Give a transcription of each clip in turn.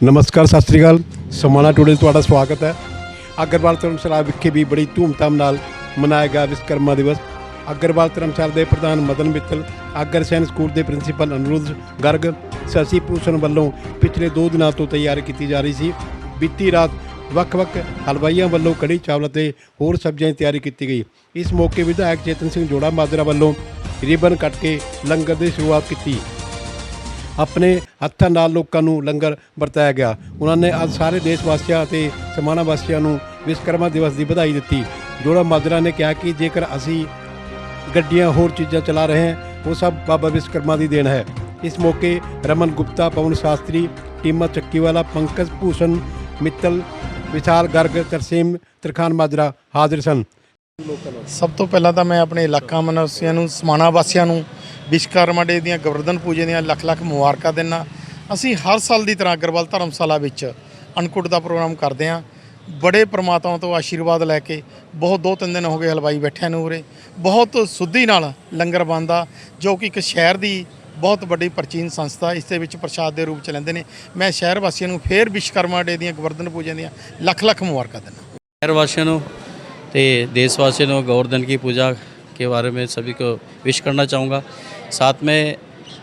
ਨਮਸਕਾਰ, ਸਤਿ ਸ੍ਰੀ ਅਕਾਲ। ਸਮਾਣਾ ਟੂਡੇ ਤੁਹਾਡਾ ਸਵਾਗਤ ਹੈ। ਅਗਰਵਾਲ ਧਰਮਸ਼ਾਲਾ ਵਿਖੇ ਵੀ ਬੜੀ ਧੂਮਧਾਮ ਨਾਲ ਮਨਾਇਆ ਗਿਆ ਵਿਸ਼ਵਕਰਮਾ ਦਿਵਸ। ਅਗਰਵਾਲ ਧਰਮਸ਼ਾਲਾ ਦੇ ਪ੍ਰਧਾਨ ਮਦਨ ਮਿੱਤਲ ਅਗਰਸੈਨ ਸਕੂਲ ਦੇ ਪ੍ਰਿੰਸੀਪਲ ਅਨੁਰੁੱਧ ਗਰਗ, ਸਸੀ ਭੂਸ਼ਣ ਵੱਲੋਂ ਪਿਛਲੇ 2 ਦਿਨਾਂ ਤੋਂ ਤਿਆਰੀ ਕੀਤੀ ਜਾ ਰਹੀ ਸੀ। ਬੀਤੀ ਰਾਤ ਵੱਖ-ਵੱਖ ਹਲਵਾਈਆਂ ਵੱਲੋਂ ਕੜੀ ਚਾਵਲ ਅਤੇ ਹੋਰ ਸਬਜ਼ੀਆਂ ਦੀ ਤਿਆਰੀ ਕੀਤੀ ਗਈ। ਇਸ ਮੌਕੇ ਵਿਧਾਇਕ ਚੇਤਨ ਸਿੰਘ ਜੋੜਾ ਮਾਜਰਾ ਵੱਲੋਂ ਰਿਬਨ ਕੱਟ ਕੇ ਲੰਗਰ ਦੀ ਸ਼ੁਰੂਆਤ ਕੀਤੀ। ਆਪਣੇ ਹੱਥਾਂ ਨਾਲ ਲੋਕਾਂ ਨੂੰ ਲੰਗਰ ਵਰਤਾਇਆ ਗਿਆ। ਉਹਨਾਂ ਨੇ ਅੱਜ ਸਾਰੇ ਦੇਸ਼ ਵਾਸੀਆਂ ਅਤੇ ਸਮਾਣਾ ਵਾਸੀਆਂ ਨੂੰ ਵਿਸ਼ਵਕਰਮਾ ਦਿਵਸ ਦੀ ਵਧਾਈ ਦਿੱਤੀ। ਜੋੜਾ ਮਾਜਰਾ ਨੇ ਕਿਹਾ ਕਿ ਜੇਕਰ ਅਸੀਂ ਗੱਡੀਆਂ ਹੋਰ ਚੀਜ਼ਾਂ ਚਲਾ ਰਹੇ ਹਾਂ, ਉਹ ਸਭ ਬਾਬਾ ਵਿਸ਼ਵਕਰਮਾ ਦੀ ਦੇਣ ਹੈ। ਇਸ ਮੌਕੇ ਰਮਨ ਗੁਪਤਾ, ਪਵਨ ਸ਼ਾਸਤਰੀ, ਟੀਮਾ ਚੱਕੀਵਾਲਾ, ਪੰਕਜ ਭੂਸ਼ਣ, ਮਿੱਤਲ, ਵਿਸ਼ਾਲ ਗਰਗ, ਤਰਸੀਮ, ਤਰਖਾਨ ਮਾਜਰਾ ਹਾਜ਼ਰ ਸਨ। ਸਭ ਤੋਂ ਪਹਿਲਾਂ ਤਾਂ ਮੈਂ ਆਪਣੇ ਇਲਾਕਾ ਨਿਵਾਸੀਆਂ ਨੂੰ ਸਮਾਣਾ ਵਾਸੀਆਂ ਨੂੰ ਵਿਸ਼ਕਰਮਾ ਡੇ ਦੀਆਂ, ਗਵਰਧਨ ਪੂਜੇ ਦੀਆਂ ਲੱਖ ਲੱਖ ਮੁਬਾਰਕਾਂ ਦਿੰਨਾ। ਅਸੀਂ ਹਰ ਸਾਲ ਦੀ ਤਰ੍ਹਾਂ ਅਗਰਵਾਲ ਧਰਮਸ਼ਾਲਾ ਵਿੱਚ ਅਨਕੁੱਟ ਦਾ ਪ੍ਰੋਗਰਾਮ ਕਰਦੇ ਆਂ ਬੜੇ ਪਰਮਾਤਮਾ ਤੋਂ ਆਸ਼ੀਰਵਾਦ ਲੈ ਕੇ ਬਹੁਤ ਦੋ ਤਿੰਨ ਦਿਨ ਹੋ ਗਏ ਹਲਵਾਈ ਬੈਠਿਆਂ ਨੂੰ ਉਰੇ। ਬਹੁਤ ਸੁੱਧੀ ਨਾਲ ਲੰਗਰ ਬੰਦਾ ਜੋ ਕਿ ਇੱਕ ਸ਼ਹਿਰ ਦੀ ਬਹੁਤ ਵੱਡੀ ਪ੍ਰਾਚੀਨ ਸੰਸਥਾ ਇਸ ਦੇ ਵਿੱਚ ਪ੍ਰਸ਼ਾਦ ਦੇ ਰੂਪ ਚ ਲੈਂਦੇ ਨੇ। ਮੈਂ ਸ਼ਹਿਰ ਵਾਸੀਆਂ ਨੂੰ ਫੇਰ ਵਿਸ਼ਕਰਮਾ ਡੇ ਦੀਆਂ, ਗਵਰਧਨ ਪੂਜੇ ਦੀਆਂ ਲੱਖ ਲੱਖ ਮੁਬਾਰਕਾਂ ਦਿੰਦਾ ਸ਼ਹਿਰ ਵਾਸੀਆਂ ਨੂੰ ਤੇ ਦੇਸ਼ ਵਾਸੀਆਂ ਨੂੰ ਗੋਵਰਧਨ ਕੀ ਪੂਜਾ के बारे में सभी को विश करना चाहूँगा साथ में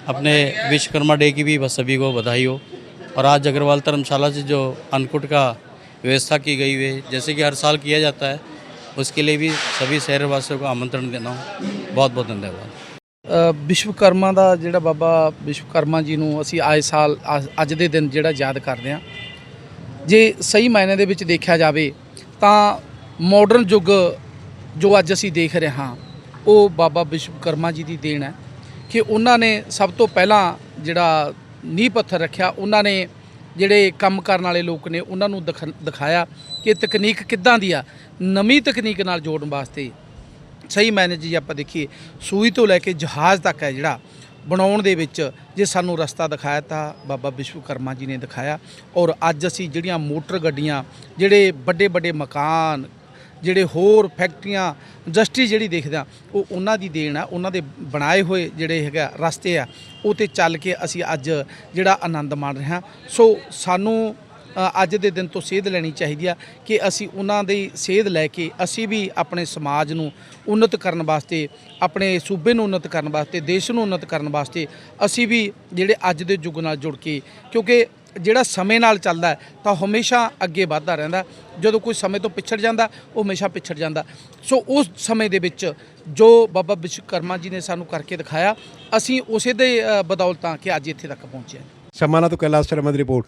अपने विश्वकर्मा डे की भी बस सभी को बधाई हो और आज अग्रवाल धर्मशाला से जो अन्नकूट का व्यवस्था की गई है जैसे कि हर साल किया जाता है उसके लिए भी सभी शहरवासियों को आमंत्रण देना हूँ बहुत बहुत धन्यवाद ਅ, ਵਿਸ਼ਵਕਰਮਾ ਦਾ ਜਿਹੜਾ ਬਾਬਾ ਵਿਸ਼ਵਕਰਮਾ ਜੀ ਨੂੰ ਅਸੀਂ ਆਏ ਸਾਲ ਅ- ਅੱਜ ਦੇ ਦਿਨ ਜਿਹੜਾ ਯਾਦ ਕਰਦੇ ਹਾਂ ਜੇ ਸਹੀ ਮਾਇਨੇ ਦੇ ਵਿੱਚ ਦੇਖਿਆ ਜਾਵੇ ਤਾਂ ਮਾਡਰਨ ਯੁੱਗ ਜੋ ਅੱਜ ਅਸੀਂ ਦੇਖ ਰਹੇ ਹਾਂ ਉਹ ਬਾਬਾ ਵਿਸ਼ਵਕਰਮਾ ਜੀ ਦੀ ਦੇਣ ਹੈ ਕਿ ਉਹਨਾਂ ਨੇ ਸਭ ਤੋਂ ਪਹਿਲਾਂ ਜਿਹੜਾ ਨੀਂਹ ਪੱਥਰ ਰੱਖਿਆ, ਉਹਨਾਂ ਨੇ ਜਿਹੜੇ ਕੰਮ ਕਰਨ ਵਾਲੇ ਲੋਕ ਨੇ, ਉਹਨਾਂ ਨੂੰ ਦਿਖ- ਦਿਖਾਇਆ ਕਿ ਤਕਨੀਕ ਕਿੱਦਾਂ ਦੀ ਆ। ਨਵੀਂ ਤਕਨੀਕ ਨਾਲ ਜੋੜਨ ਵਾਸਤੇ ਸਹੀ ਮਾਇਨੇ 'ਚ ਜੇ ਆਪਾਂ ਦੇਖੀਏ, ਸੂਈ ਤੋਂ ਲੈ ਕੇ ਜਹਾਜ਼ ਤੱਕ ਹੈ ਜਿਹੜਾ, ਬਣਾਉਣ ਦੇ ਵਿੱਚ ਜੇ ਸਾਨੂੰ ਰਸਤਾ ਦਿਖਾਇਆ ਤਾਂ ਬਾਬਾ ਵਿਸ਼ਵਕਰਮਾ ਜੀ ਨੇ ਦਿਖਾਇਆ। ਔਰ ਅੱਜ ਅਸੀਂ ਜਿਹੜੀਆਂ ਮੋਟਰ ਗੱਡੀਆਂ, ਜਿਹੜੇ ਵੱਡੇ ਵੱਡੇ ਮਕਾਨ, ਜਿਹੜੇ ਹੋਰ ਫੈਕਟਰੀਆਂ ਇੰਡਸਟਰੀ ਜਿਹੜੀ ਦੇਖਦੇ ਦੇਖਦਾ ਉਹ ਉਹਨਾਂ ਦੀ ਦੇਣ ਆ, ਉਹਨਾਂ ਦੇ ਬਣਾਏ ਹੋਏ ਜਿਹੜੇ ਹੈਗਾ ਰਸਤੇ ਆ, ਉਹ ਤੇ ਚੱਲ ਕੇ ਅਸੀਂ ਅੱਜ ਜਿਹੜਾ ਆਨੰਦ ਮਾਣ ਰਹੇ ਹਾਂ। ਸੋ ਸਾਨੂੰ ਅੱਜ ਦੇ ਦਿਨ ਤੋਂ ਸੇਧ ਲੈਣੀ ਚਾਹੀਦੀ ਆ ਕਿ ਅਸੀਂ ਉਹਨਾਂ ਦੀ ਸੇਧ ਲੈ ਕੇ ਅਸੀਂ ਵੀ ਆਪਣੇ ਸਮਾਜ ਨੂੰ ਉન્નਤ ਕਰਨ ਵਾਸਤੇ, ਆਪਣੇ ਸੂਬੇ ਨੂੰ ਉન્નਤ ਕਰਨ ਵਾਸਤੇ, ਦੇਸ਼ ਨੂੰ ਉન્નਤ ਕਰਨ ਵਾਸਤੇ ਅਸੀਂ ਵੀ ਜਿਹੜੇ ਅੱਜ ਦੇ ਯੁੱਗ ਨਾਲ ਜੁੜ ਕੇ, ਕਿਉਂਕਿ ਜਿਹੜਾ ਸਮੇਂ ਨਾਲ ਚੱਲਦਾ ਹੈ, ਤਾਂ ਹਮੇਸ਼ਾ ਅੱਗੇ ਵੱਧਦਾ ਰਹਿੰਦਾ ਜਦੋਂ ਕੋਈ ਸਮੇਂ ਤੋਂ ਪਿਛੜ ਜਾਂਦਾ, ਉਹ ਹਮੇਸ਼ਾ ਪਿਛੜ ਜਾਂਦਾ ਸੋ ਉਸ ਸਮੇਂ ਦੇ ਵਿੱਚ ਜੋ ਬਾਬਾ ਵਿਸ਼ਵਕਰਮਾ ਜੀ ਨੇ ਸਾਨੂੰ ਕਰਕੇ ਦਿਖਾਇਆ, ਅਸੀਂ ਉਸੇ ਦੇ ਬਦੌਲਤਾਂ ਕਿ ਅੱਜ ਇੱਥੇ ਤੱਕ ਪਹੁੰਚੇ ਹਾਂ। ਸਮਾਣਾ ਤੋਂ ਕੈਲਾਸ਼ ਸ਼ਰਮਾ ਦੀ ਰਿਪੋਰਟ।